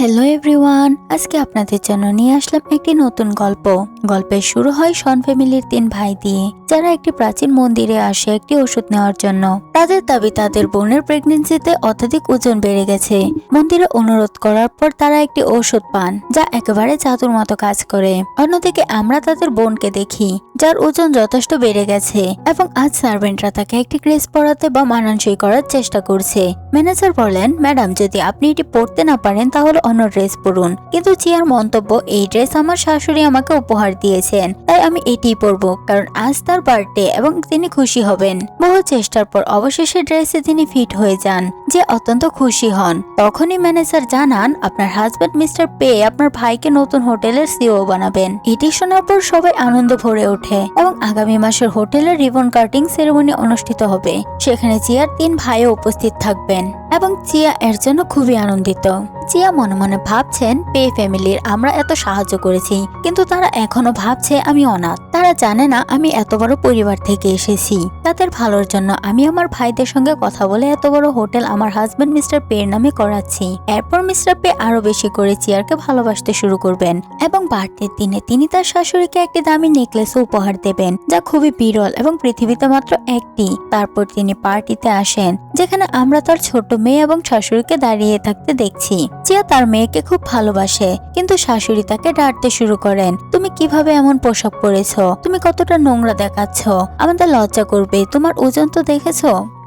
Hello everyone আজকে আপনাদের জন্য নিয়ে আসলাম একটি নতুন গল্প। গল্পের শুরু হয় সন ফ্যামিলির তিন ভাই দিয়ে, যারা একটি প্রাচীন মন্দিরে আসে একটি ওষুধ নেওয়ার জন্য। তাদের দাবি তাদের বোনের প্রেগনেন্সিতে অত্যাধিক ওজন বেড়ে গেছে। মন্দিরে অনুরোধ করার পর তারা একটি ঔষধ পান, যা একেবারে জাদুর মতো কাজ করে। অন্যদিকে আমরা তাদের বোনকে দেখি, যার ওজন যথেষ্ট বেড়ে গেছে এবং আজ সার্ভেন্টরা তাকে একটি ড্রেস পরাতে বা মানানসই করার চেষ্টা করছে। ম্যানেজার বলেন ম্যাডাম, যদি আপনি এটি পড়তে না পারেন তাহলে অন্য ড্রেস পরুন। কিন্তু চিয়ার মন্তব্য, এই ড্রেস আমার শাশুড়ি আমাকে উপহার দিয়েছেন, তাই আমি এটিই পরবো, কারণ আজ তার বার্থডে এবং তিনি খুশি হবেন। বহু চেষ্টার পর অবশেষে ড্রেসে তিনি ফিট হয়ে যান, যে অত্যন্ত খুশি হন। তখনই ম্যানেজার জানান, আপনার হাজব্যান্ড মিস্টার পে আপনার ভাইকে নতুন হোটেলের সিও বানাবেন। এটি শোনার পর সবাই আনন্দ ভরে ওঠে এবং আগামী মাসের হোটেলের রিবন কাটিং সেরেমনি অনুষ্ঠিত হবে। সেখানে চিয়ার তিন ভাইও উপস্থিত থাকবেন। এবং চিয়া এর জন্য খুবই আনন্দিত। চিয়া মনে মনে ভাবছেন, পে ফ্যামিলির, আমরা এত সাহায্য করেছি। কিন্তু তারা এখনও ভাবছে আমি অনাথ। তারা জানে না আমি এত বড় পরিবার থেকে এসেছি। তাদের ভালোর জন্য আমি আমার ভাইদের সঙ্গে কথা বলে এত বড় হোটেল আমার হাজবেন্ড মিস্টার পে এর নামে করাচ্ছি। এরপর মিস্টার পে আরও বেশি করে চিয়ারকে ভালোবাসতে শুরু করবেন এবং বার্থডের দিনে তিনি তার শাশুড়িকে একটি দামি নেকলেস উপহার দেবেন, যা খুবই বিরল এবং পৃথিবীতে মাত্র একটি। তারপর তিনি পার্টিতে আসেন, যেখানে আমরা তার ছোট মেয়ে এবং শাশুড়িকে দাঁড়িয়ে থাকতে দেখছি। চিয়া তার মেয়েকে খুব ভালোবাসে, কিন্তু শাশুড়ি তাকে ডাঁটতে শুরু করেন। তুমি কীভাবে এমন পোশাক পরেছ? তুমি কতটা নোংরা দেখাচ্ছ। আমাদের লজ্জা করবে। তোমার ওজন তো দেখেছ?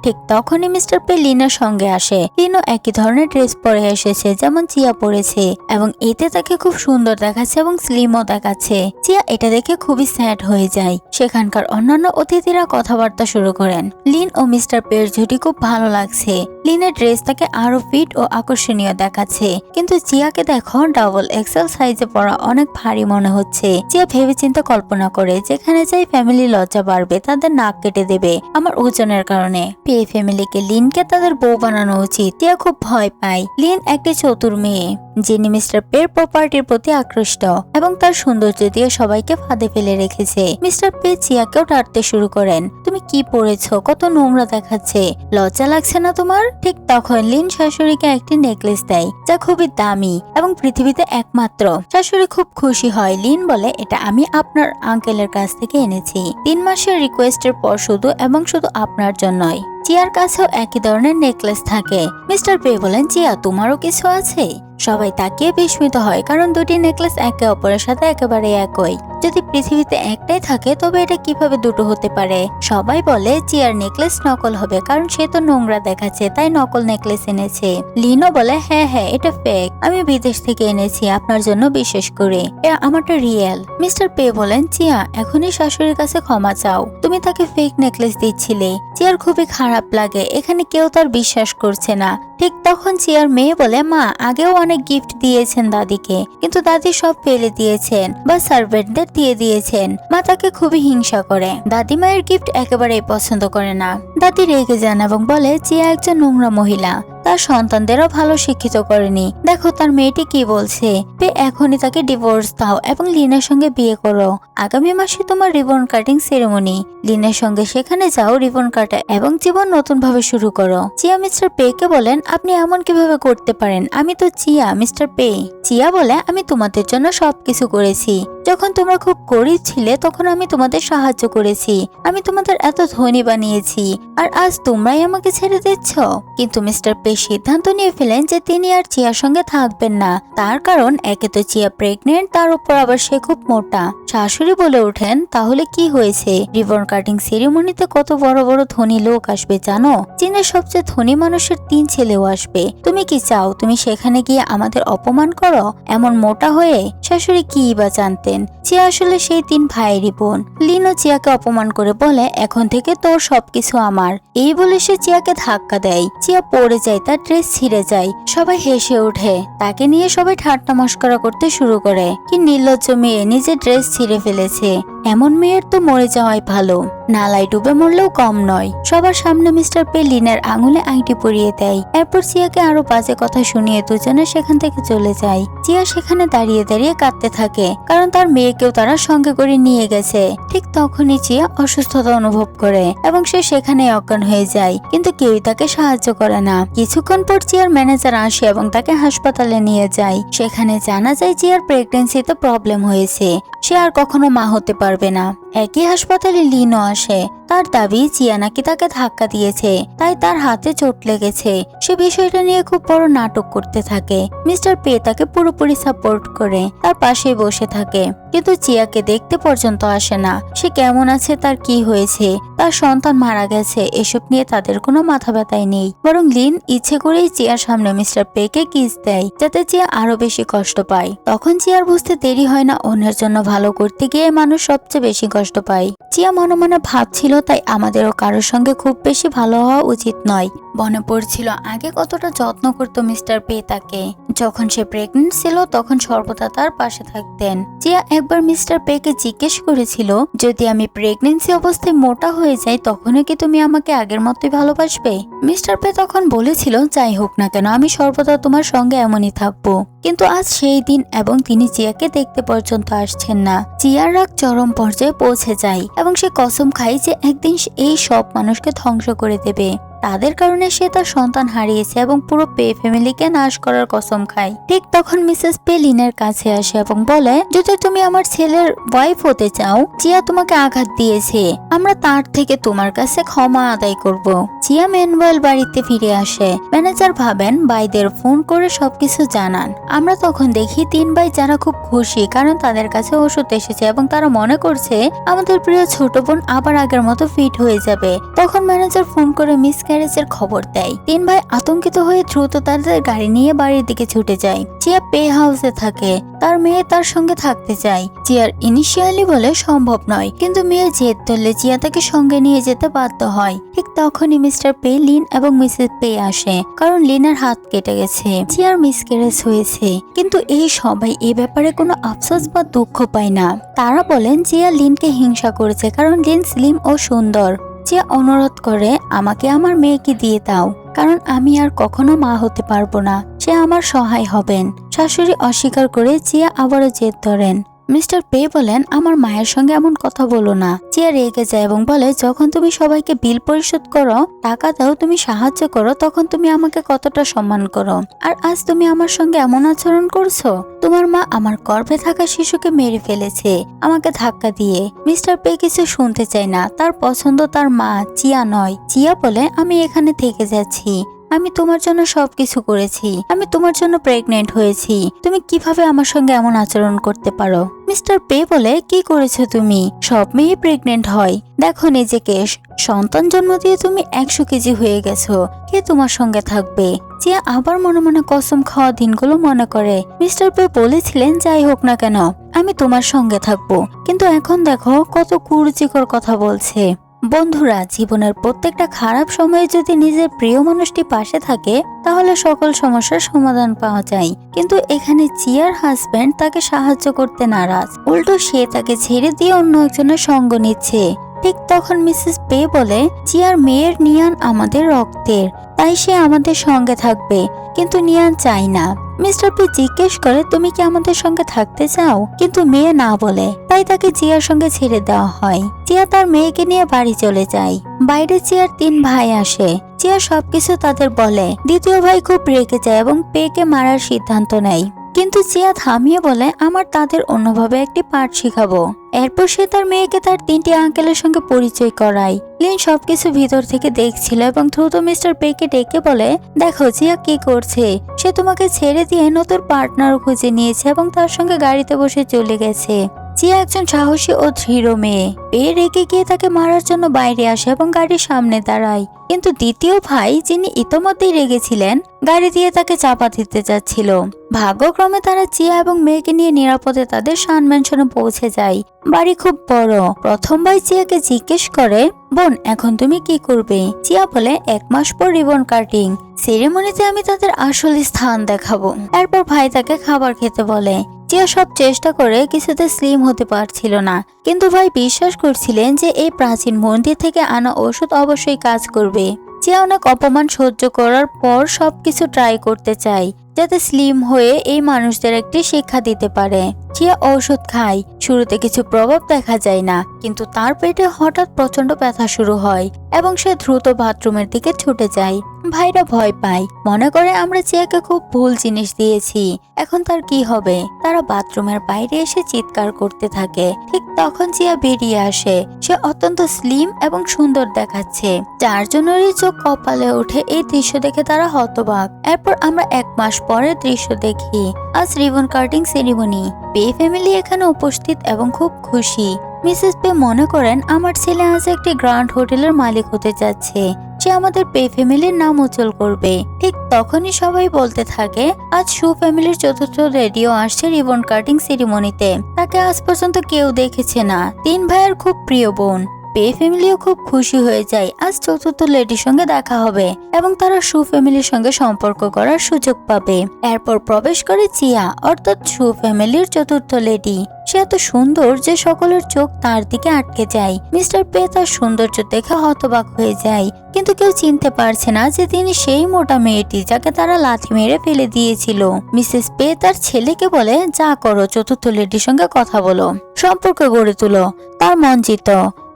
ঠিক তখনই মিস্টার পে লিনার সঙ্গে আসে। লিনো একই ধরনের ড্রেস পরে এসেছে, যেমন চিয়া পরেছে, এবং এতে তাকে খুব সুন্দর দেখাচ্ছে এবং স্লিমও দেখাচ্ছে। চিয়া এটা দেখে খুবই স্যাড হয়ে যায়। সেখানকার অন্যান্য অতিথিরা কথাবার্তা শুরু করেন। লিন ও মিস্টার পের জুটি খুব ভালো লাগছে। লিনের ড্রেস তাকে আরও ফিট ও আকর্ষণীয় দেখাচ্ছে। কিন্তু চিয়াকে দেখো ডাবল এক্সেল সাইজে পরা অনেক ভারী মনে হচ্ছে। চিয়া ভেবেচিন্তে কল্পনা করে, যেখানে যাই ফ্যামিলি লজ্জা বাড়বে, তাদের নাক কেটে দেবে আমার ওজনের কারণে। পে ফ্যামিলিকে লিনকে তাদের বউ বানানো উচিত। টিয়া খুব ভয় পায়। লিন একটি চতুর মেয়ে। যিনি মিস্টার পের প্রপার্টির প্রতি আকৃষ্ট এবং তার সৌন্দর্য দিয়ে সবাইকে ফাঁদে ফেলে রেখেছে। মিস্টার পে চিয়াকেও ডাঁটতে শুরু করেন। তুমি কি পরেছো? কত নোংরা দেখাচ্ছে। লজ্জা লাগছে না তোমার? ঠিক তখন লিন শাশুড়িকে একটি নেকলেস দেয়, যা খুবই দামি এবং পৃথিবীতে একমাত্র। শাশুড়ি খুব খুশি হয়। লিন বলে, এটা আমি আপনার আঙ্কেলের কাছ থেকে এনেছি। তিন মাসের রিকোয়েস্টের পর শুধু এবং শুধু আপনার জন্যই। চিয়ার কাছেও একই ধরনের নেকলেস থাকে। মিস্টার পে বলেন, চিয়া, তোমারও কিছু আছে? সবাই তাকিয়ে বিস্মিত হয় কারণ দুটি নেকলেস একে অপরের সাথে একেবারে একই। যদি পৃথিবীতে একটাই থাকে, তবে এটা কীভাবে দুটো হতে পারে? সবাই বলে চিয়ার নেকলেস নকল হবে, কারণ সে তো নোংরা দেখাচ্ছে, তাই নকল নেকলেস এনেছে। লিনো বলে হ্যাঁ হ্যাঁ এটা ফেক আমি বিদেশ থেকে এনেছি, আপনার জন্য বিশেষ করে। আমারটা রিয়েল মিস্টার পে বলেন, চিয়া, এখনই শাশুড়ির কাছে ক্ষমা চাও। তুমি তাকে ফেক নেকলেস দিচ্ছিলে। চিয়ার খুবই খারাপ লাগে, এখানে কেউ তার বিশ্বাস করছে না। ঠিক তখন চিয়ার মেয়ে বলে, মা, আগেও অনেক গিফট দিয়েছেন দাদিকে, কিন্তু দাদি সব ফেলে দিয়েছেন, বা সার্ভেন্টদের দিয়ে দিয়েছেন। মা তাকে খুবই হিংসা করে। দাদি মায়ের গিফট একেবারেই পছন্দ করে না। দাদি রেগে যান এবং বলে চিয়া একজন নোংরা মহিলা। তার সন্তানদেরও ভালো শিক্ষিত করেনি। দেখো তার মেয়েটি কি বলছে। পে, এখনই তাকে ডিভোর্স দাও এবং লিনার সঙ্গে বিয়ে করো। আগামী মাসে তোমার রিবন কাটিং সেরেমনি লিনার সঙ্গে সেখানে যাও রিবন কাটা এবং জীবন নতুন ভাবে শুরু করো। চিয়া, মিস্টার পে কে বলেন, আপনি এমন কীভাবে করতে পারেন? আমি তো চিয়া, মিস্টার পে। চিয়া বলে, আমি তোমাদের জন্য সবকিছু করেছি। যখন তোমরা খুব গরিব ছিলে, তখন আমি তোমাদের সাহায্য করেছি। আমি তোমাদের এত ধনী বানিয়েছি। আর আজ তোমরাই আমাকে ছেড়ে দিচ্ছ? কিন্তু, মিস্টার পে সিদ্ধান্ত নিয়ে ফেলেন যে তিনি আর চিয়ার সঙ্গে থাকবেন না। তার কারণ, একে তো চিয়া প্রেগনেন্ট তার উপর আবার সে খুব মোটা। শাশুড়ি বলে ওঠেন, তাহলে কি হয়েছে? রিবন কাটিং সেরিমনিতে কত বড় বড় ধনী লোক আসবে জানো? চীনের সবচেয়ে ধনী মানুষের তিন ছেলেও আসবে। তুমি কি চাও তুমি সেখানে গিয়ে আমাদের অপমান করো? এমন মোটা হয়ে শাশুড়ি কি বা জানতেন? চিয়া আসলে সেই তিন ভাইয়েরই বোন। লিনো চিয়াকে অপমান করে বলে, এখন থেকে তোর সবকিছু আমার। এই বলে সে চিয়াকে ধাক্কা দেয়। চিয়া পড়ে যায়, তার ড্রেস ছিঁড়ে যায়। সবাই হেসে ওঠে। তাকে নিয়ে সবাই ঠাট্টা মস্করা করতে শুরু করে। কি নির্লজ্জ মেয়ে, নিজের ড্রেস ছিঁড়ে ফেলেছে। এমন মেয়ের তো মরে যাওয়াই ভালো। নালায় ডুবে মরলেও কম নয়। সবার সামনে মিস্টার পে লিনের আঙুলে আংটি পরিয়ে দেয়। এরপর চিয়াকে আরও বাজে কথা শুনিয়ে দুজনে সেখান থেকে চলে যায়। চিয়া সেখানে দাঁড়িয়ে দাঁড়িয়ে কাঁদতে থাকে, কারণ তার মেয়েকেও তারা সঙ্গে করে নিয়ে গেছে। ঠিক তখনই চিয়া অসুস্থতা অনুভব করে এবং সে সেখানে অজ্ঞান হয়ে যায়, কিন্তু কেউই তাকে সাহায্য করে না। কিছুক্ষণ পর চিয়ার ম্যানেজার আসে এবং তাকে হাসপাতালে নিয়ে যায়। সেখানে জানা যায় চিয়ার প্রেগনেন্সিতে প্রবলেম হয়েছে। সে আর কখনো মা হতে পারবে না। একই হাসপাতালে লিনও আসে। তার দাবি চিয়া নাকি তাকে ধাক্কা দিয়েছে, তাই তার হাতে চোট লেগেছে। সে বিষয়টা নিয়ে খুব বড় নাটক করতে থাকে। মিস্টার পে তাকে পুরোপুরি সাপোর্ট করে, তার পাশে বসে থাকে। কিন্তু চিয়াকে দেখতে পর্যন্ত আসে না। সে কেমন আছে, তার কি হয়েছে? তার সন্তান মারা গেছে, এসব নিয়ে তাদের কোনো মাথা ব্যথাই নেই। বরং লিন ইচ্ছে করেই চিয়ার সামনে মিস্টার পেকে কিস দেয়, যাতে চিয়া আরও বেশি কষ্ট পায়। তখন চিয়ার বুঝতে দেরি হয় না অন্যের জন্য ভালো করতে গিয়ে মানুষ সবচেয়ে বেশি কষ্ট পায় চিয়া মনে মনে ভাবছিল তাই আমাদেরও কারোর সঙ্গে খুব বেশি ভালো হওয়া উচিত নয়। মনে পড়ছিল, আগে কতটা যত্ন করত মিস্টার পে তাকে। যখন সে প্রেগনেন্ট ছিল, তখন সর্বদা তার পাশে থাকতেন। চিয়া একবার মিস্টার পেকে জিজ্ঞেস করেছিল, যদি আমি প্রেগনেন্সি অবস্থায় মোটা হয়ে যাই, তখনও কি তুমি আমাকে আগের মতোই ভালোবাসবে? মিস্টার পে তখন বলেছিল, যাই হোক না কেন, আমি সর্বদা তোমার সঙ্গে এমনই থাকব। কিন্তু আজ সেই দিন এবং তিনি জিয়াকে দেখতে পর্যন্ত আসছেন না। জিয়ার রাগ চরম পর্যায়ে পৌঁছে যায় এবং সে কসম খায় যে একদিন এই সব মানুষকে ধ্বংস করে দেবে। তাদের কারণে সে তার সন্তান হারিয়েছে এবং পুরো পে ফ্যামিলিকে নাশ করার কসম খায়। ঠিক তখন মিসেস পে লিনের কাছে আসে এবং বলে, যদি তুমি আমার ছেলের ওয়াইফ হতে চাও চিয়া তোমাকে আঘাত দিয়েছে। আমরা তার থেকে তোমার কাছে ক্ষমা আদায় করব। চিয়া ম্যানুয়াল বাড়িতে ফিরে আসে। ম্যানেজার ভাবেন, ভাইদের ফোন করে সবকিছু জানান। আমরা তখন দেখি তিন ভাই যারা খুব খুশি, কারণ তাদের কাছে ওষুধ এসেছে এবং তারা মনে করছে, আমাদের প্রিয় ছোট বোন আবার আগের মতো ফিট হয়ে যাবে। তখন ম্যানেজার ফোন করে মিস গ্যারেজের খবর দেয়। তিন ভাই আতঙ্কিত হয়ে দ্রুত তাদের গাড়ি নিয়ে বাড়ির দিকে ছুটে যায়। চিয়া পে হাউসে থাকে। তার মেয়ে তার সঙ্গে থাকতে চায়। চিয়ার ইনিশিয়ালি বলে সম্ভব নয়, কিন্তু মেয়ে জেদ ধরলে চিয়া তাকে সঙ্গে নিয়ে যেতে বাধ্য হয়। ঠিক তখনই মিস্টার পে, লিন এবং মিসেস পে আসে, কারণ লিনার হাত কেটে গেছে। চিয়ার মিসক্যারেজ হয়েছে, কিন্তু এই সবাই এ ব্যাপারে কোনো আফসোস বা দুঃখ পায় না। তারা বলেন জিয়া লিনকে হিংসা করেছে, কারণ লিন স্লিম ও সুন্দর। চিয়া অনুরোধ করে আমাকে আমার মেয়েকে দিয়ে দাও, কারণ আমি আর কখনো মা হতে পারব না। সে আমার সহায় হবেন। শাশুড়ি অস্বীকার করে জিয়া আবারও জেদ ধরেন। মিস্টার পে বলেন, আমার মায়ের সঙ্গে এমন কথা বলো না। চিয়া রেগে যায় এবং বলে, যখন তুমি সবাইকে বিল পরিশোধ করো, টাকা দাও, তুমি সাহায্য করো, তখন তুমি আমাকে কতটা সম্মান করো? আর আজ তুমি আমার সঙ্গে এমন আচরণ করছ? তোমার মা আমার গর্ভে থাকা শিশুকে মেরে ফেলেছে। আমাকে ধাক্কা দিয়ে। মিস্টার পে কিছু শুনতে চায় না। তার পছন্দ তার মা, চিয়া নয়। চিয়া বলে, আমি এখানে থেকে যাচ্ছি। আমি তোমার জন্য সবকিছু করেছি। আমি তোমার জন্য প্রেগনেন্ট হয়েছি। তুমি কীভাবে আমার সঙ্গে এমন আচরণ করতে পারো? মিস্টার পে বলে, কি করেছ তুমি? সব মেয়ে প্রেগনেন্ট হয়। দেখো নিজেকে। সন্তান জন্ম দিয়ে তুমি একশো কেজি হয়ে গেছো। কে তোমার সঙ্গে থাকবে? যে আবার মনে মনে কসম খাওয়া দিনগুলো মনে করে। মিস্টার পে বলেছিলেন, যাই হোক না কেন, আমি তোমার সঙ্গে থাকব। কিন্তু এখন দেখো কত কুরুচিকর কথা বলছে। বন্ধুরা, জীবনের প্রত্যেকটা খারাপ সময়ে যদি নিজের প্রিয় মানুষটি পাশে থাকে, তাহলে সকল সমস্যার সমাধান পাওয়া যায়। কিন্তু এখানে চিয়ার হাজব্যান্ড তাকে সাহায্য করতে নারাজ। উল্টো সে তাকে ছেড়ে দিয়ে অন্য একজনের সঙ্গ নিচ্ছে। ঠিক তখন মিসেস পে বলে চিয়ার মেয়ের নিয়ান আমাদের রক্তের, তাই সে আমাদের সঙ্গে থাকবে। কিন্তু নিয়ান চাই না। মিস্টার পি জিজ্ঞেস করে, তুমি কি আমাদের সঙ্গে থাকতে চাও? কিন্তু মেয়ে না বলে। তাই তাকে জিয়ার সঙ্গে ছেড়ে দেওয়া হয়। জিয়া তার মেয়েকে নিয়ে বাড়ি চলে যায়। বাইরে চিয়ার তিন ভাই আসে। চিয়া সবকিছু তাদের বলে। দ্বিতীয় ভাই খুব রেগে যায় এবং পেকে মারার সিদ্ধান্ত নেয়। কিন্তু জিয়া থামিয়ে বলে, আমার তাদের অন্যভাবে একটি পাঠ শেখাবো। এরপর সে তার মেয়েকে তার তিনটি আঙ্কেলের সঙ্গে পরিচয় করায়। লিন সবকিছু ভিতর থেকে দেখছিল এবং দ্রুত মিস্টার পেকে ডেকে বলে, দেখো জিয়া কি করছে? সে তোমাকে ছেড়ে দিয়ে নতুন পার্টনার খুঁজে নিয়েছে এবং তার সঙ্গে গাড়িতে বসে চলে গেছে। জিয়া একজন সাহসী ও দৃঢ় মেয়ে। পে রেগে গিয়ে তাকে মারার জন্য বাইরে আসে এবং গাড়ির সামনে দাঁড়ায়। কিন্তু দ্বিতীয় ভাই, যিনি ইতোমধ্যেই রেগেছিলেন, গাড়ি দিয়ে তাকে চাপা দিতে যাচ্ছিল। ভাগ্যক্রমে তারা চিয়া এবং মেয়েকে নিয়ে নিরাপদে তাদের সান ম্যানশনে পৌঁছে যায়। বাড়ি খুব বড়। প্রথম ভাই চিয়াকে জিজ্ঞেস করে, বোন, এখন তুমি কি করবে? চিয়া বলে, এক মাস পর রিবন কাটিং। সেরেমনিতে আমি তাদের আসল স্থান দেখাবো। এরপর ভাই তাকে খাবার খেতে বলে চিয়া সব চেষ্টা করে কিছুতে স্লিম হতে পারছিল না। কিন্তু ভাই বিশ্বাস করছিলেন যে এই প্রাচীন মন্দির থেকে আনা ওষুধ অবশ্যই কাজ করবে। চিয়া অনেক অপমান সহ্য করার পর সবকিছু ট্রাই করতে চায়, যাতে স্লিম হয়ে এই মানুষদের একটি শিক্ষা দিতে পারে। চিয়া ঔষধ খায়, শুরুতে কিছু প্রভাব দেখা যায় না, কিন্তু তার পেটে হঠাৎ প্রচণ্ড ব্যথা শুরু হয় এবং সে দ্রুত বাথরুমের দিকে ছুটে যায়। ভাইরা ভয় পায়। মনে করে আমরা চিয়াকে খুব ভুল জিনিস দিয়েছি। এখন তার কি হবে? তারা বাথরুমের বাইরে এসে চিৎকার করতে থাকে। ঠিক তখন চিয়া বেরিয়ে আসে। সে অত্যন্ত স্লিম এবং সুন্দর দেখাচ্ছে। চারজনেরই চোখ কপালে ওঠে এই দৃশ্য দেখে তারা হতবাক। এরপর আমরা এক মাস পরের দৃশ্য দেখি। আজ ribbon cutting ceremony. Pei family এখানে উপস্থিত এবং খুব খুশি। মিসেস পে মনে করেন, আমার ছেলে আজ একটি গ্র্যান্ড হোটেলের মালিক হতে যাচ্ছে। সে আমাদের পে ফ্যামিলির নাম উজ্জ্বল করবে। ঠিক তখনই সবাই বলতে থাকে, আজ সু ফ্যামিলির চতুর্থ রেডিও আসছে রিবন কাটিং সেরিমনিতে। তাকে আজ পর্যন্ত কেউ দেখেছে না। তিন ভাইয়ের খুব প্রিয় বোন। পে ফ্যামিলিও খুব খুশি হয়ে যায়। আজ চতুর্থ লেডির সঙ্গে দেখা হবে এবং তারা সু ফ্যামিলির সঙ্গে সম্পর্ক করার সুযোগ পাবে। এরপর প্রবেশ করে চিয়া, অর্থাৎ সু ফ্যামিলির চতুর্থ লেডি। সে এত সুন্দর যে সকলের চোখ তার দিকে আটকে যায়। মিস্টার পে তার সৌন্দর্য দেখে হতবাক হয়ে যায়। কিন্তু কেউ চিনতে পারছে না যে তিনি সেই মোটা মেয়েটি যাকে তারা লাথি মেরে ফেলে দিয়েছিল। মিসেস পে তার ছেলেকে বলে, যা করো, চতুর্থ লেডির সঙ্গে কথা বলো। সম্পর্ক গড়ে তুলো। তার মন জিত।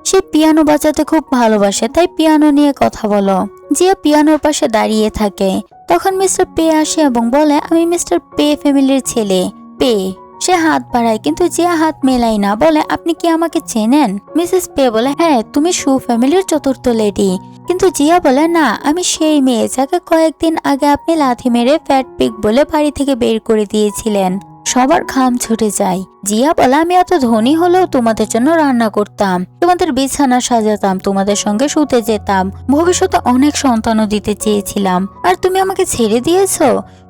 সে পিয়ানো বাজাতে খুব ভালোবাসে, তাই পিয়ানো নিয়ে কথা বলো। জিয়া পিয়ানোর পাশে দাঁড়িয়ে থাকে। তখন মিস্টার পে আসে এবং বলে, আমি মিস্টার পে ফ্যামিলির ছেলে। পে, সে হাত বাড়ায়, কিন্তু জিয়া হাত মেলাই না। বলে, আপনি কি আমাকে চেনেন? মিসেস পে বলে হ্যাঁ তুমি সু ফ্যামিলির চতুর্থ লেডি। কিন্তু জিয়া বলে, না, আমি সেই মেয়ে যাকে কয়েকদিন আগে আপনি লাথি মেরে ফ্যাট পিক বলে বাড়ি থেকে বের করে দিয়েছিলেন। সবার ঘাম ছুটে যায়। জিয়া বলে, আমি এত ধনী হলেও তোমাদের জন্য রান্না করতাম। তোমাদের বিছানা সাজাতাম, তোমাদের সঙ্গে শুতে যেতাম। ভবিষ্যতে অনেক সন্তানও দিতে চেয়েছিলাম। আর তুমি আমাকে ছেড়ে দিয়েছ?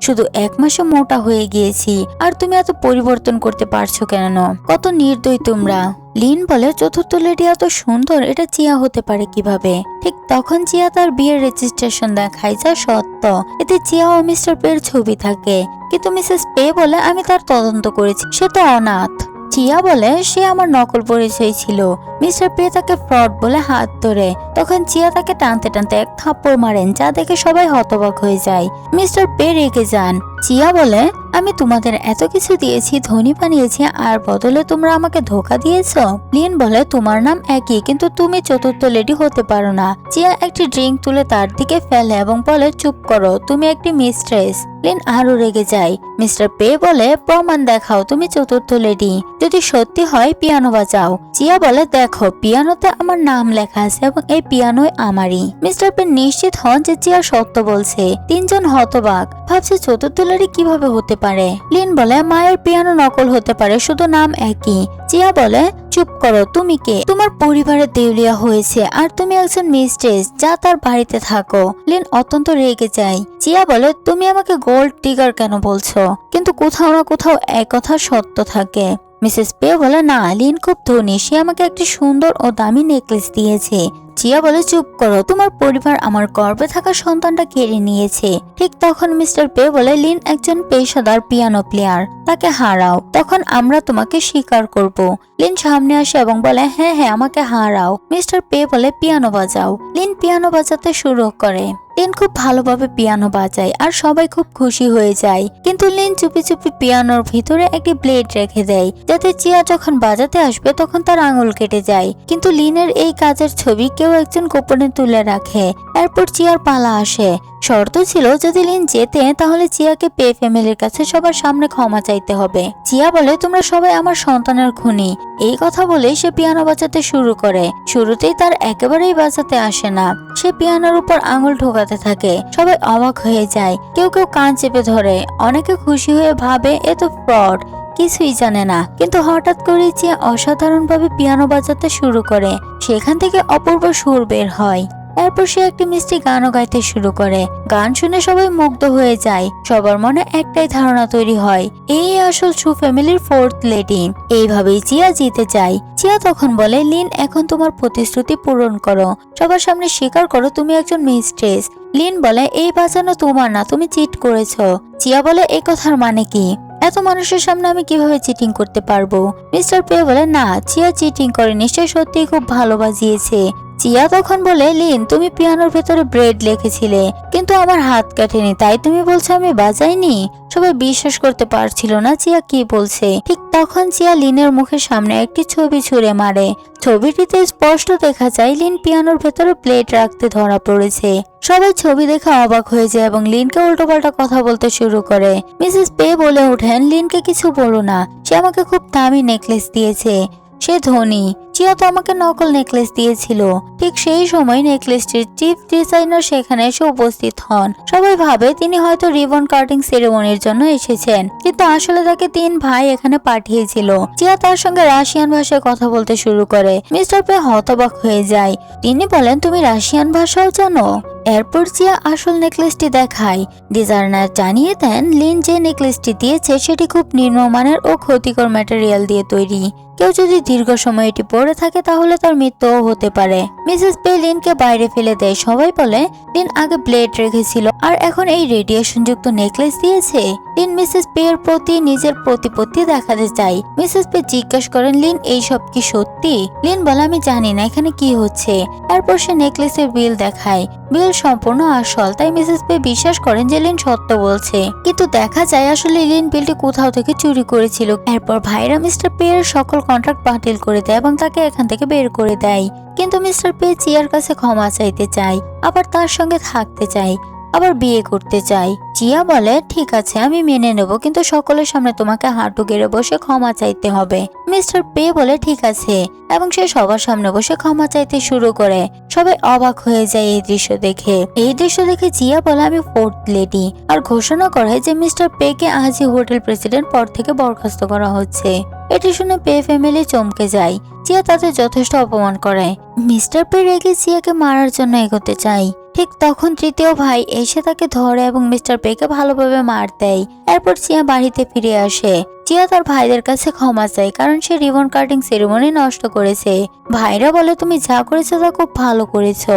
শুধু এক মাসে মোটা হয়ে গিয়েছি। আর তুমি এত পরিবর্তন করতে পারছ কেন? কত নির্দয় তোমরা। লিন বলে, চতুর্থ লেডি এত সুন্দর, এটা চিয়া হতে পারে কীভাবে? ঠিক তখন জিয়া তার বিয়ের রেজিস্ট্রেশন দেখায়, যা সত্য। এতে জিয়া ও মিস্টার পের ছবি থাকে। কিন্তু মিসেস পে বলে, আমি তার তদন্ত করেছি। সে তো অনাথ। চিয়া বলে, সে আমার নকল পরিচয় ছিল। মিস্টার পে তাকে ফ্রড বলে হাত ধরে। তখন চিয়া তাকে টানতে টানতে এক থাপ্পড় মারেন, যা দেখে সবাই হতবাক হয়ে যায়। মিস্টার পে রেগে যান। চিয়া বলে, আমি তোমাদের এত কিছু দিয়েছি, ধনী বানিয়েছি, আর বদলে তোমরা আমাকে ধোকা দিয়েছ? লিন বলে, তোমার নাম একই, কিন্তু তুমি চতুর্থ লেডি হতে পারো না চিয়া একটি ড্রিঙ্ক তুলে তার দিকে ফেলে এবং বলে, চুপ করো, তুমি একটি মিস্ট্রেস লিন আরও রেগে যায়। মিস্টার পে বলে, প্রমাণ দেখাও, তুমি চতুর্থ লেডি। যদি সত্যি হয় পিয়ানো বাজাও। চিয়া বলে, দেখো, পিয়ানোতে আমার নাম লেখা আছে এবং এই পিয়ানোই আমারই। মিস্টার পে নিশ্চিত হন যে চিয়া সত্য বলছে। তিনজন হতবাক। ভাবছে চতুর্থ কীভাবে হতে পারে? লিন বলে, মায়ের পিয়ানো নকল হতে পারে, শুধু নাম একই। চিয়া বলে, চুপ করো, তুমি কে? তোমার পরিবারের দেউলিয়া হয়েছে, আর তুমি একজন মিস্ট্রেস, যা তার বাড়িতে থাকো। লিন অত্যন্ত রেগে যায়। চিয়া বলে, তুমি আমাকে গোল্ড টিগার কেন বলছো? কিন্তু কোথাও না কোথাও এক কথা সত্য থাকে। মিসেস পে বলে, না লিন খুব ধনী। সে আমাকে একটি সুন্দর ও দামি নেকলেস দিয়েছে। জিয়া বলে, চুপ করো, তোমার পরিবার আমার গর্বে থাকা সন্তানটা কেড়ে নিয়েছে। ঠিক তখন মিস্টার পে বলে, লিন একজন পেশাদার পিয়ানো প্লেয়ার, তাকে হারাও। তখন আমরা তোমাকে স্বীকার করব। লিন সামনে আসে এবং বলে হ্যাঁ হ্যাঁ আমাকে হারাও। মিস্টার পে বলে, পিয়ানো বাজাও। লিন পিয়ানো বাজাতে শুরু করে। লিন খুব ভালোভাবে পিয়ানো বাজায় আর সবাই খুব খুশি হয়ে যায়। কিন্তু লিন চুপি চুপি পিয়ানোর ভিতরে একটি ব্লেড রেখে দেয়, যাতে চিয়া যখন বাজাতে আসবে তখন তার আঙুল কেটে যায়। কিন্তু লিনের এই কাজের ছবি কেউ একজন গোপনে তুলে রাখে, এরপর চিয়ার পালা আসে। শর্ত ছিল, যদি লিন যেতে, তাহলে চিয়াকে পে ফ্যামিলির কাছে সবার সামনে ক্ষমা চাইতে হবে। চিয়া বলে, তোমরা সবাই আমার সন্তানের খুনি। এই কথা বলে সে পিয়ানো বাজাতে শুরু করে। শুরুতেই তার একেবারেই বাজাতে আসে না। সে পিয়ানোর উপর আঙুল ঢোকাতে থাকে। সবাই অবাক হয়ে যায়। কেউ কেউ কান চেপে ধরে। অনেকে খুশি হয়ে ভাবে, এ তো ফ্রড। কিছুই জানে না। কিন্তু হঠাৎ করে যে অসাধারণভাবে পিয়ানো বাজাতে শুরু করে, সেখান থেকে অপূর্ব সুর বের হয়। এরপর সে একটি মিষ্টি গানও গাইতে শুরু করে। গান শুনে সবাই মুগ্ধ হয়ে যায়। সবার মনে একটাই ধারণা তৈরি হয়, এই আসল সু ফ্যামিলির ফোর্থ লেডি এইভাবেই জিয়া জিতে যায়। জিয়া তখন বলে, লিন, এখন তোমার প্রতিশ্রুতি পূরণ করো। সবার সামনে স্বীকার করো তুমি একজন মিস্ট্রেস লিন বলে, এই বাঁচানো তোমার না, তুমি চিট করেছ। জিয়া বলে এই কথার মানে কি? এত মানুষের সামনে আমি কীভাবে চিটিং করতে পারব? মিস্টার পে বলে, না, চিয়া চিটিং করে নিশ্চয় সত্যি খুব ভালো বাজিয়েছে চিয়া তখন বলে, লিন, তুমি পিয়ানোর ভেতরে ব্রেড লিখেছিলে, কিন্তু আমার হাত কাটেনি, তাই তুমি বলছো আমি বাজাইনি? সবাই বিশ্বাস করতে পারছিল না চিয়া কি বলছে। ঠিক তখন চিয়া লিনের মুখের সামনে একটি ছবি ছুঁড়ে মারে। ছবিটিতে স্পষ্ট দেখা যায়, লিন পিয়ানোর ভেতরে প্লেট রাখতে ধরা পড়েছে। সবাই ছবি দেখে অবাক হয়ে যায় এবং লিনকে উল্টোপাল্টা কথা বলতে শুরু করে। মিসেস পে বলে ওঠেন, লিনকে কিছু বলো না, সে আমাকে খুব দামি নেকলেস দিয়েছে। সে ধনী চিয়া তো আমাকে নকল নেকলেস দিয়েছিল। ঠিক সেই সময় নেকলেসটির চিফ ডিজাইনার সেখানে এসে উপস্থিত হন। সবাই ভাবে তিনি হয়তো রিবন কাটিং সেরেমনির জন্য এসেছেন। কিন্তু আসলে তাকে তিন ভাই এখানে পাঠিয়েছিল। চিয়া তার সঙ্গে রাশিয়ান ভাষায় কথা বলতে শুরু করে। মিস্টার পে হতবাক হয়ে যায়। তিনি বলেন, তুমি রাশিয়ান ভাষাও জানো? এরপর চিয়া আসল নেকলেসটি দেখায়। ডিজাইনার জানিয়ে দেন, লিন যে নেকলেসটি দিয়েছে, সেটি খুব নিম্নমানের ও ক্ষতিকর ম্যাটেরিয়াল দিয়ে তৈরি। কেউ যদি দীর্ঘ সময় এটি পরে থাকে, তাহলে তার মৃত্যুও হতে পারে। মিসেস পে লিনকে বাইরে ফেলে দেয়। সবাই বলে, লিন আগে ব্লেড রেখেছিল, আর এখন এই রেডিয়েশন যুক্ত নেকলেস দিয়েছে। লিন মিসেস পে এর প্রতি নিজের প্রতিপত্তি দেখাতে চায়। মিসেস পে জিজ্ঞাসা করেন, লিন এই সব কি সত্যি? লিন বলে, আমি জানি না, এখানে কি হচ্ছে? তারপর সে নেকলেসের বিল দেখায়। বিল সম্পূর্ণ আসল, তাই মিসেস পে বিশ্বাস করেন যে লিন সত্য বলছে। কিন্তু দেখা যায় আসলে লিন বিলটি কোথাও থেকে চুরি করেছিল। এরপর ভাইরা মিস্টার পে এর সকল কন্ট্রাক্ট বাতিল করে দেয় এবং তাকে এখান থেকে বের করে দেয়। কিন্তু মিস্টার পে চিয়ার কাছে ক্ষমা চাইতে চায়, আবার তার সঙ্গে থাকতে চায়। আবার বিয়ে করতে চাই। চিয়া বলে, ঠিক আছে, আমি মেনে নেব, কিন্তু সকলের সামনে তোমাকে হাঁটু গেড়ে বসে ক্ষমা চাইতে হবে। মিস্টার পে বলে, ঠিক আছে। এবং সে সবার সামনে বসে ক্ষমা চাইতে শুরু করে। সবাই অবাক হয়ে যায় এই দৃশ্য দেখে। এই দৃশ্য দেখে জিয়া বলে, আমি ফোর্থ লেডি। আর ঘোষণা করে যে মিস্টার পে কে আজই হোটেল প্রেসিডেন্ট পদ থেকে বরখাস্ত করা হচ্ছে। এটি শুনে পে ফ্যামিলি চমকে যায়। জিয়া তাদের যথেষ্ট অপমান করে। মিস্টার পে রেগে জিয়াকে মারার জন্য এগোতে চায়। ঠিক তখন তৃতীয় ভাই এসে তাকে ধরে এবং মিস্টার পেকে ভালোভাবে মার দেয়। এরপর চিয়া বাড়িতে ফিরে আসে। চিয়া তার ভাইদের কাছে ক্ষমা চায় কারণ সে রিবন কাটিং সেরেমনি নষ্ট করেছে। ভাইরা বলে, তুমি যা করেছ তা খুব ভালো করেছ।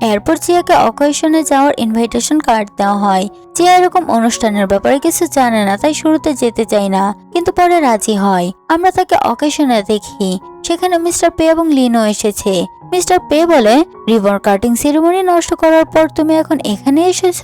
এরপর চিয়াকে অকেশনে যাওয়ার ইনভাইটেশন কার্ড দেওয়া হয়। চিয়া এরকম অনুষ্ঠানের ব্যাপারে কিছু জানে না, তাই শুরুতে যেতে চায় না, কিন্তু পরে রাজি হয়। আমরা তাকে অকেশনে দেখি। সেখানে মিস্টার পে এবং লিনো এসেছে। মিস্টার পে বলে, রিবন, কাটিং সেরেমনি নষ্ট করার পর তুমি এখন এখানে এসেছ?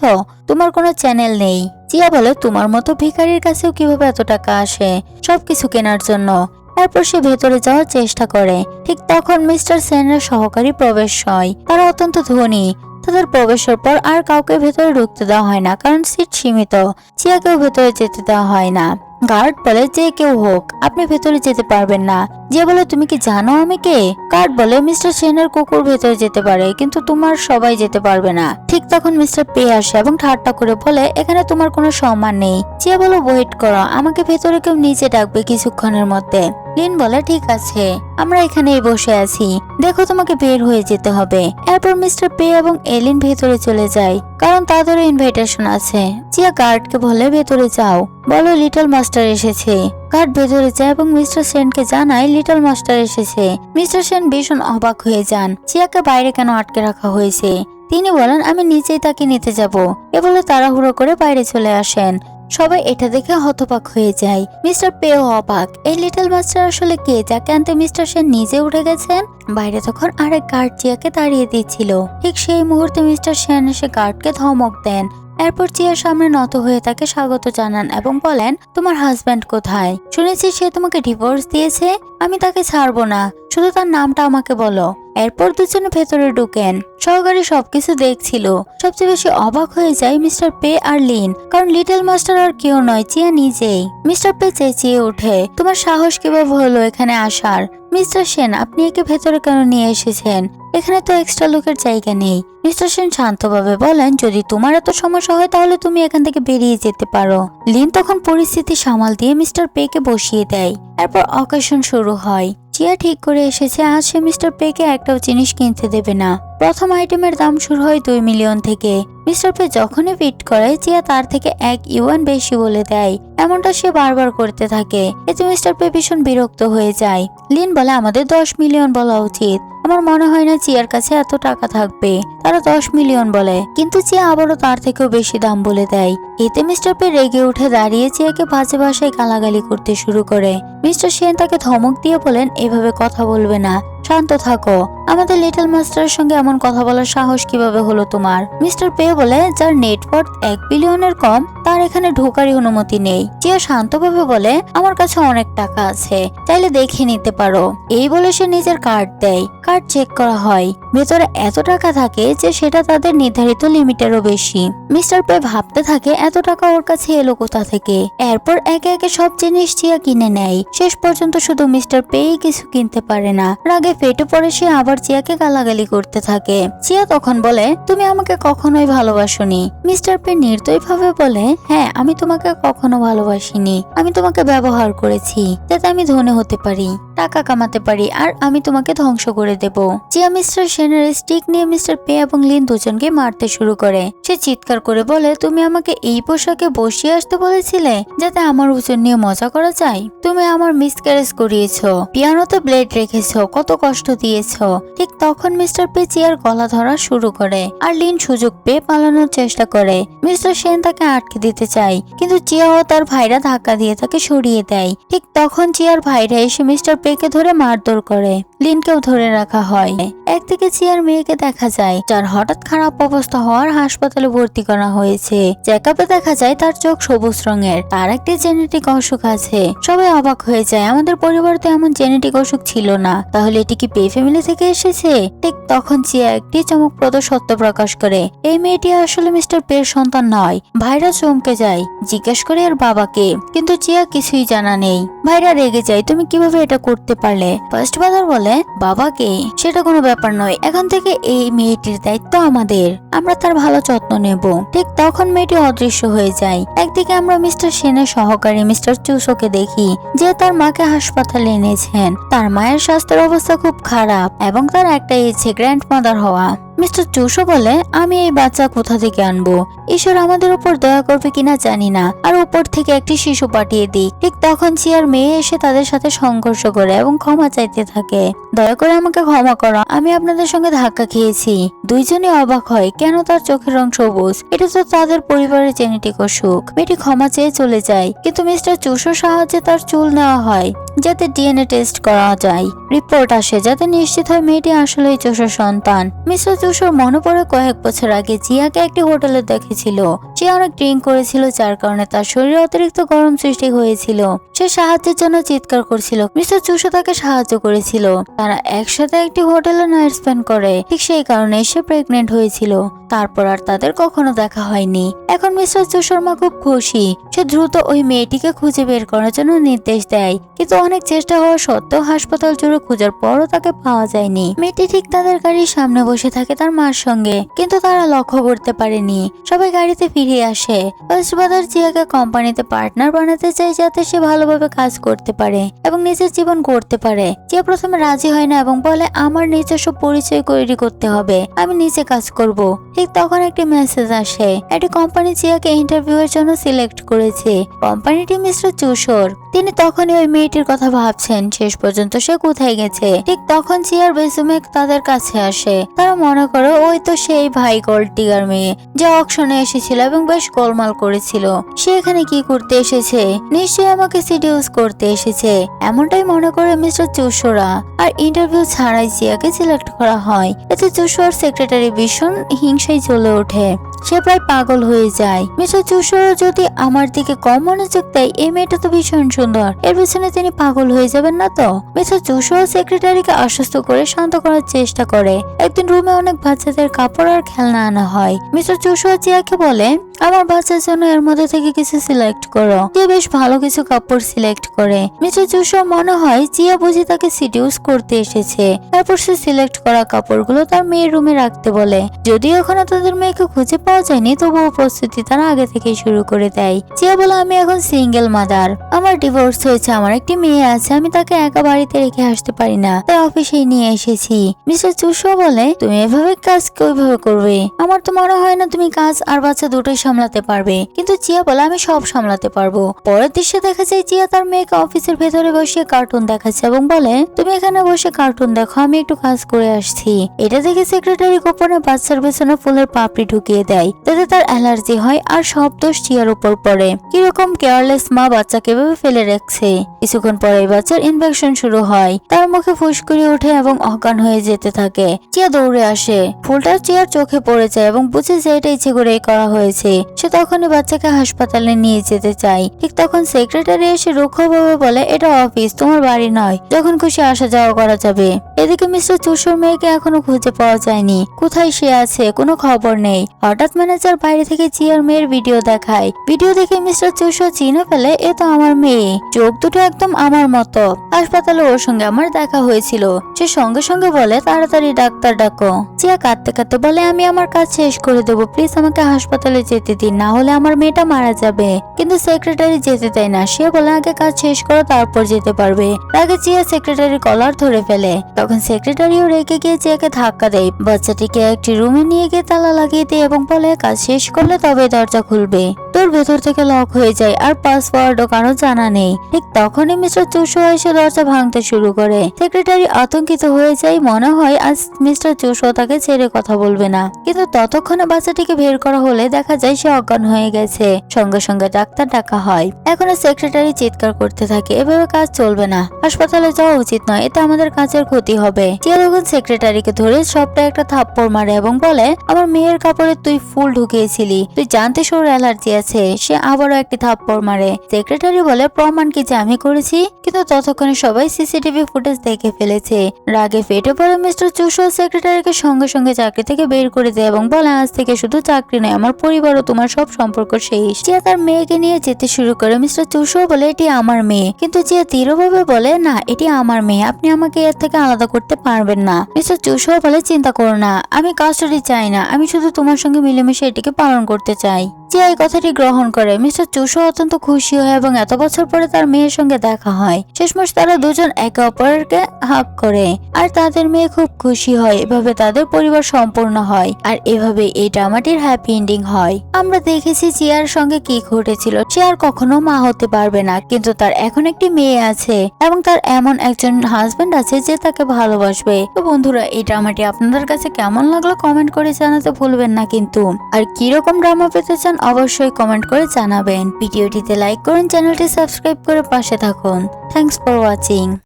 তোমার কোনো চ্যানেল নেই। চিয়া বলে, তোমার মতো ভিখারির কাছেও কীভাবে এত টাকা আসে? সবকিছু কেনার জন্য। তারপর সে ভেতরে যাওয়ার চেষ্টা করে। ঠিক তখন মিস্টার সেনের সহকারী প্রবেশ হয়। তারা অত্যন্ত ধনী। তাদের প্রবেশের পর আর কাউকে ভেতরে ঢুকতে দেওয়া হয় না, কারণ সিট সীমিত। চিয়াকেও ভেতরে যেতে দেওয়া হয় না। গার্ড বলে যে কেউ হোক, আপনি ভেতরে যেতে পারবেন না। যে বলে, তুমি কি জানো আমি কে? গার্ড বলে, মিস্টার সেনের কুকুর ভেতরে যেতে পারে, কিন্তু তোমার সবাই যেতে পারবে না। ঠিক তখন মিস্টার পে আসে এবং ঠাট্টা করে বলে, এখানে তোমার কোনো সম্মান নেই। যে বলো, ওয়েট করো, আমাকে ভেতরে কেউ নিচে ডাকবে কিছুক্ষণের মধ্যে। লিন বলে, ঠিক আছে, আমরা এখানেই বসে আছি। দেখো তোমাকে বের হয়ে যেতে হবে। এরপর মিস্টার পে এবং এলিন ভেতরে চলে যায়, কারণ তাদেরও ইনভাইটেশন আছে। চিয়া গার্ডকে বলে, ভেতরে যাও। বলো, লিটল মাস্টার এসেছে। গার্ড ভেতরে যায় এবং মিস্টার সেনকে জানায়, লিটল মাস্টার এসেছে। মিস্টার সেন ভীষণ অবাক হয়ে যান চিয়াকে বাইরে কেন আটকে রাখা হয়েছে? তিনি বলেন, আমি নিজেই তাকে নিতে যাব। এ বলে তাড়াহুড়ো করে বাইরে চলে আসেন। সবাই এটা দেখে হতবাক হয়ে যায়। মিস্টার পেও অবাক। এই লিটল মাস্টার আসলে কে? যাকে আনতে মিস্টার সেন নিজে উঠে গেছেন? বাইরে তখন আরেক গার্ড চিয়াকে তাড়িয়ে দিচ্ছিল। ঠিক সেই মুহূর্তে মিস্টার সেন এসে গার্ডকে ধমক দেন। এরপর চিয়ার সামনে নত হয়ে তাকে স্বাগত জানান এবং বলেন, তোমার হাজব্যান্ড কোথায়? শুনেছি সে তোমাকে ডিভোর্স দিয়েছে। আমি তাকে ছাড়বো না। শুধু তার নামটা আমাকে বলো। এরপর দুজনে ভেতরে ঢুকেন। সহকারী সবকিছু দেখছিল। সবচেয়ে বেশি অবাক হয়ে যায় মিস্টার পে আর লিন, কারণ লিটল মাস্টার আর কেউ নয়, চিয়া নিজেই। মিস্টার পে চেঁচিয়ে ওঠে, তোমার সাহস কীভাবে হলো এখানে আসার? মিস্টার সেন, আপনি একে ভেতরে কেন নিয়ে এসেছেন? এখানে তো এক্সট্রা লোকের জায়গা নেই। মিস্টার সেন শান্তভাবে বলেন, যদি তোমার এত সমস্যা হয়, তাহলে তুমি এখান থেকে বেরিয়ে যেতে পারো। লিন তখন পরিস্থিতি সামাল দিয়ে মিস্টার পে কে বসিয়ে দেয়। এরপর অকেশন শুরু হয়। চিয়া ঠিক করে এসেছে আজ সে মিস্টার পেকে একটাও জিনিস কিনতে দেবে না। প্রথম আইটেমের দাম শুরু হয় দুই মিলিয়ন থেকে। মিস্টার পে যখনই ফিট করে চিয়া তার থেকে এক ইউয়ান বেশি বলে দেয়। এমনটা সে বারবার করতে থাকে। এতে মিস্টার পে ভীষণ বিরক্ত হয়ে যায়। লিন বলে, আমাদের দশ মিলিয়ন বলা উচিত। আমার মনে হয় না চিয়ার কাছে এত টাকা থাকবে। তারা দশ মিলিয়ন বলে। কিন্তু চিয়া আবারও তার থেকেও বেশি দাম বলে দেয়। এতে মিস্টার পে রেগে উঠে দাঁড়িয়ে চিয়াকে বাজে ভাষায় গালাগালি করতে শুরু করে। মিস্টার সেন তাকে ধমক দিয়ে বলেন, এভাবে কথা বলবে না। শান্ত থাকো। আমাদের লিটল মাস্টারের সঙ্গে এমন কথা বলার সাহস কীভাবে হলো তোমার? মিস্টার পে বলে, যার নেটওয়ার্ক এক বিলিয়নের কম তার এখানে ঢোকারই অনুমতি নেই। চিয়া শান্তভাবে বলে, আমার কাছে অনেক টাকা আছে, চাইলে দেখে নিতে পারো। এই বলে সে নিজের কার্ড দেয়। কার্ড চেক করা হয়। ভেতরে এত টাকা থাকে যে সেটা তাদের নির্ধারিত লিমিটেরও বেশি। মিস্টার পে ভাবতে থাকে, এত টাকা ওর কাছে এলো কোথা থেকে? এরপর একে একে সব জিনিস চিয়া কিনে নেয়। শেষ পর্যন্ত শুধু মিস্টার পেই কিছু কিনতে পারে না। রাগে ফেটে পড়ে সে আবার চিয়াকে গালাগালি করতে থাকে। চিয়া তখন বলে, তুমি আমাকে কখনোই ভালোবাসোনি। মিস্টার পে নির্দয় ভাবে বলে হ্যাঁ আমি তোমাকে কখনো ভালোবাসিনি। আমি তোমাকে ব্যবহার করেছি, যাতে আমি ধনী হতে পারি, টাকা কামাতে পারি, আর আমি তোমাকে ধ্বংস করে দেব। চিয়া মিস্টার সেনের স্টিক নিয়ে মিস্টার পে এবং লিন দুজনকে মারতে শুরু করে। সে চিৎকার করে বলে, তুমি আমাকে এই পোশাকে বসিয়ে আসতে বলেছিলে, যাতে আমার ওজন নিয়ে মজা করা যায়? তুমি আমার মিসক্যারেজ করিয়েছো, পিয়ানোতে ব্লেড রেখেছ, কত কষ্ট দিয়েছ। ঠিক তখন মিস্টার পে চেয়ার গলা ধরা শুরু করে, আর লিন সুযোগ পেয়ে পালানোর চেষ্টা করে। মিস্টার সেন তাকে আটকে দিতে চায় কিন্তু চিয়া ও তার ভাইরা ধাক্কা দিয়ে তাকে সরিয়ে দেয়। ঠিক তখন চিয়ার ভাইরা এসে মিস্টার পেকে ধরে মারধর করে। লিনকেও ধরে রাখা হয়। একদিকে চিয়ার মেয়েকে দেখা যায়, যার হঠাৎ খারাপ অবস্থা হওয়ার হাসপাতালে ভর্তি করা হয়েছে। চেকআপে দেখা যায় তার চোখ সবুজ রঙের। তার একটি জেনেটিক অসুখ আছে। সবাই অবাক হয়ে যায়, আমাদের পরিবারে তো এমন জেনেটিক অসুখ ছিল না। তাহলে এটি কি পে ফ্যামিলি থেকে এসেছে? ঠিক তখন চিয়া একটি চমকপ্রদ সত্য প্রকাশ করে, এই মেয়েটি আসলে মিস্টার পের সন্তান নয়। ভাইরা চমকে যায়, জিজ্ঞেস করে এর বাবাকে। কিন্তু চিয়া কিছুই জানা নেই। ভাইরা রেগে যায়, তুমি কীভাবে এটা করতে পারলে? ফার্স্ট ফাদার বলে, বাবাকে? সেটা কোনো ব্যাপার নয়। এখন থেকে এই মেয়েটির দায়িত্ব আমাদের। আমরা তার ভালো যত্ন নেব। ঠিক তখন মেয়েটি অদৃশ্য হয়ে যায়। একদিকে আমরা মিস্টার সেনের সহকারী মিস্টার চুসোকে দেখি, যে তার মাকে হাসপাতালে এনেছেন। তার মায়ের স্বাস্থ্যের অবস্থা খুব খারাপ এবং তার একটাই ইচ্ছে গ্র্যান্ড মাদার হওয়া। মিস্টার চুসো বলে, আমি এই বাচ্চা কোথা থেকে আনব? ঈশ্বর আমাদের উপর দয়া করবে কিনা জানি না। আর উপর থেকে একটি শিশু পাঠিয়ে দিই। ঠিক তখন চিয়ার মেয়ে এসে তাদের সাথে সংঘর্ষ করে এবং ক্ষমা চাইতে থাকে। দয়া করে আমাকে ক্ষমা করো, আমি আপনাদের সঙ্গে ধাক্কা খেয়েছি। দুইজনে অবাক হয়, কেন তার চোখের রং সবুজ? এটা তো তাদের পরিবারের জেনেটিক অসুখ। মেয়েটি ক্ষমা চেয়ে চলে যায়, কিন্তু মিস্টার চুসোর সাহায্যে তার চুল নেওয়া হয়, যাতে ডিএনএ টেস্ট করা যায়। রিপোর্ট আসে, যাতে নিশ্চিত হয় মেয়েটি আসলেই চুষোর সন্তান। মিস্টার চুষোর মনে পড়ে কয়েক বছর আগে জিয়াকে একটি হোটেলে দেখেছিল। জিয়া অনেক ড্রিঙ্ক করেছিল, যার কারণে তার শরীরে অতিরিক্ত গরম সৃষ্টি হয়েছিল। সে সাহায্যের জন্য চিৎকার করছিল। মিস্টার চুষো তাকে সাহায্য করেছিল। তারা একসাথে একটি হোটেলে নাইট স্পেন্ড করে। ঠিক সেই কারণে সে প্রেগনেন্ট হয়েছিল। তারপর আর তাদের কখনো দেখা হয়নি। এখন মিস্টার চুষোর মা খুব খুশি। সে দ্রুত ওই মেয়েটিকে খুঁজে বের করার জন্য নির্দেশ দেয়। কিন্তু অনেক চেষ্টা হওয়া সত্ত্বেও হাসপাতাল জুড়ে খোঁজার পরও তাকে পাওয়া যায়নি। মেয়েটি ঠিক তাদের গাড়ির সামনে বসে থাকে তার মার সঙ্গে, কিন্তু তারা লক্ষ্য করতে পারেনি। সবাই গাড়িতে ফিরে আসে। কক্সবাজার জিয়াকে কোম্পানিতে পার্টনার বানাতে চায় যাতে সে ভালোভাবে কাজ করতে পারে এবং নিজের জীবন করতে পারে। জিয়া প্রথমে রাজি হয় না এবং বলে, আমার নিজস্ব পরিচয় তৈরি করতে হবে। আমি নিজে কাজ করব। ঠিক তখন একটি মেসেজ আসে। একটি কোম্পানি জিয়াকে ইন্টারভিউ এর জন্য সিলেক্ট করেছে। কোম্পানিটি মিস্টার চুষর তিনি তখনই ওই মেয়েটির কথা ভাবছেন। শেষ পর্যন্ত সে কোথায় গেছে? ঠিক তখন চিয়ার বেসুমে তাদের কাছে আসে। তারা মনে করে, ওই তো সেই ভাই গোল্টিগার মেয়ে, যে অকশনে এসেছিল এবং বেশ গোলমাল করেছিল। সে এখানে কি করতে এসেছে? নিশ্চয়ই আমাকে সিডিউস করতে এসেছে। এমনটাই মনে করে মিস্টার চুষোরা আর ইন্টারভিউ ছাড়াই জিয়াকে সিলেক্ট করা হয়। এতে চুষোর সেক্রেটারি ভীষণ হিংসায় চলে ওঠে। সে প্রায় পাগল হয়ে যায়। মিস্টার চুষোর যদি আমার দিকে কম মনোযোগ দেয়, এই মেয়েটা তো ভীষণ সুন্দর। এর পিছনে তিনি পাগল হয়ে যাবেন না তো? মিসেস জোশুয়া সেক্রেটারিকে আশ্বস্ত করে শান্ত করার চেষ্টা করে। একদিন রুমে অনেক বাচ্চাদের কাপড় আর খেলনা আনা হয়। মিসেস জোশুয়া জিয়াকে বলে আমার বাচ্চার জন্য এর মধ্যে থেকে কিছু সিলেক্ট করো। যে বেশ ভালো কিছু কাপড় সিলেক্ট করে। মিস্টার জুসো মনে হয় জিয়া বুঝি তাকে সিডিউস করতে এসেছে। তারপর সে সিলেক্ট করা কাপড়গুলো তার মেয়ের রুমে রাখতে বলে। যদিও এখনও তাদের মেয়েকে খুঁজে পাওয়া যায়নি, তবুও প্রস্তুতি তারা আগে থেকেই শুরু করে দেয়। জিয়া বলে, আমি এখন সিঙ্গেল মাদার আমার ডিভোর্স হয়েছে, আমার একটি মেয়ে আছে, আমি তাকে একা বাড়িতে রেখে আসতে পারি না। তাই অফিসে নিয়ে এসেছি। মিস্টার চুসো বলে, তুমি এভাবে কাজ কীভাবে করবে? আমার তো মনে হয় না তুমি কাজ আর বাচ্চা দুটোই সামলাতে পারবে। কিন্তু জিয়া বলে, আমি সব সামলাতে পারব। পরের দৃশ্যে দেখা যায়, জিয়া তার মেয়েকে অফিসের ভেতরে বসে কার্টুন দেখাচ্ছে এবং বলে, তুমি এখানে বসে কার্টুন দেখো, আমি একটু কাজ করে আসছি। এটা দেখে সেক্রেটারি গোপনে বাচ্চার পেছনে ফুলের পাপড়ি ঢুকিয়ে দেয় তাতে তার অ্যালার্জি হয় আর সব দোষ চিয়ার উপর পড়ে। কীরকম কেয়ারলেস মা বাচ্চাকে এভাবে ফেলে রাখছে। কিছুক্ষণ পরে বাচ্চার ইনফেকশন শুরু হয়। তার মুখে ফুসকুড়ি ওঠে এবং অজ্ঞান হয়ে যেতে থাকে। চিয়া দৌড়ে আসে। ফুলটা চিয়ার চোখে পড়ে যায় এবং বুঝে যে এটা ইচ্ছে করে করা হয়েছে। সে তখনই বাচ্চাকে হাসপাতালে নিয়ে যেতে চায়। ঠিক তখন সেক্রেটারি এসে রুক্ষভাবে বলে, এটা অফিস তোমার বাড়ি নয়। যখন খুশি আসা যাওয়া করা যাবে। এদিকে মিস্টার চুষুর মেয়েকে এখনও খুঁজে পাওয়া যায়নি। কোথায় সে আছে? কোনো খবর নেই। হঠাৎ ম্যানেজার বাইরে থেকে চিয়ার মেয়ের ভিডিও দেখায়। ভিডিও দেখে মিস্টার চুষো চিনে ফেলে, এ তো আমার মেয়ে। চোখ দুটো একদম আমার মতো। হাসপাতালে ওর সঙ্গে আমার দেখা হয়েছিল। সে সঙ্গে সঙ্গে বলে, তাড়াতাড়ি ডাক্তার ডাকো। চিয়া কাঁদতে কাঁদতে বলে, আমি আমার কাজ শেষ করে দেবো। প্লিজ আমাকে হাসপাতালে যেতে দিন, না হলে আমার মেয়েটা মারা যাবে। কিন্তু সেক্রেটারি যেতে দেয় না। সে বলে, আগে কাজ শেষ করো, তারপর যেতে পারবে। আগে চিয়া সেক্রেটারি কলার ধরে ফেলে। তখন সেক্রেটারিও রেগে গিয়ে চিয়াকে ধাক্কা দেয়। বাচ্চাটিকে একটি রুমে নিয়ে গিয়ে তালা লাগিয়ে দেয় এবং বলে, কাজ শেষ করলে তবে দরজা খুলবে। তোর ভেতর থেকে লক হয়ে যায় আর পাসওয়ার্ডও কারও জানা নেই। ঠিক তখনই মিস্টার চুষো এসে দরজা ভাঙতে শুরু করে। সেক্রেটারি আতঙ্কিত হয়ে যায়, মনে হয় আজ মিস্টার চুষো তাকে ছেড়ে কথা বলবে না। কিন্তু ততক্ষণে বাচ্চাটিকে বের করা হলে দেখা যায় সে অজ্ঞান হয়ে গেছে। সঙ্গে সঙ্গে ডাক্তার ডাকা হয়। এখন সেক্রেটারি চিৎকার করতে থাকে। এভাবে কাজ চলবে না। হাসপাতালে যাওয়া উচিত নয়। এতে আমাদের কাজের ক্ষতি হবে। চিয়া তখন সেক্রেটারিকে ধরে সবটা একটা থাপ্পড় মারে এবং বলে, আমার মেয়ের কাপড়ে তুই ফুল ঢুকিয়েছিলি। তুই জানতে ওর অ্যালার্জি আছে। সে আবারও একটি থাপ্পড় মারে। সেক্রেটারি বলে, প্রমাণ কি যে আমি করেছি? কিন্তু ততক্ষণে সবাই সিসিটিভি ফুটেজ দেখে ফেলেছে। রাগে ফেটে পড়ে মিস্টার চুষো সেক্রেটারিকে সঙ্গে সঙ্গে চাকরি থেকে বের করে দেয় এবং বলে, আজ থেকে শুধু চাকরি নয়, আমার ও তোমার সব সম্পর্ক শেষ। জিয়া তার মেয়েকে নিয়ে যেতে শুরু করে। মিস্টার চুষো বলে, এটি আমার মেয়ে। কিন্তু জিয়া দৃঢ়ভাবে বলে, না, এটি আমার মেয়ে। আপনি আমাকে এর থেকে আলাদা করতে পারবেন না। মিস্টার চুষো বলে, চিন্তা করো না, আমি কাস্টাডি চাই না। আমি শুধু তোমার সঙ্গে মিলেমিশে এটিকে পালন করতে চাই। জিয়া এই কথাটি গ্রহণ করে, মিস্টার চুষো অত্যন্ত খুশি হয় এবং এত বছর পরে তার মেয়ের সঙ্গে দেখা হয়। শেষমাস তারা দুজন একে অপরকে হাক করে আর তাদের মেয়ে খুব খুশি হয়। এভাবে তাদের পরিবার সম্পূর্ণ হয় আর এভাবে এই ড্রামাটির হ্যাপি এন্ডিং হয়। আমরা দেখেছি জিয়ার সঙ্গে কি ঘটেছিল। সে আর কখনো মা হতে পারবে না, কিন্তু তার এখন একটি মেয়ে আছে এবং তার এমন একজন হাজবেন্ড আছে যে তাকে ভালোবাসবে। তো বন্ধুরা, এই ড্রামাটি আপনাদের কাছে কেমন লাগল কমেন্ট করে জানাতে ভুলবেন না কিন্তু। আর কীরকম ড্রামা পেতে চান অবশ্যই কমেন্ট করে জানাবেন। ভিডিওটিতে লাইক করুন, চ্যানেলটি সাবস্ক্রাইব করে পাশে থাকুন। Thanks for watching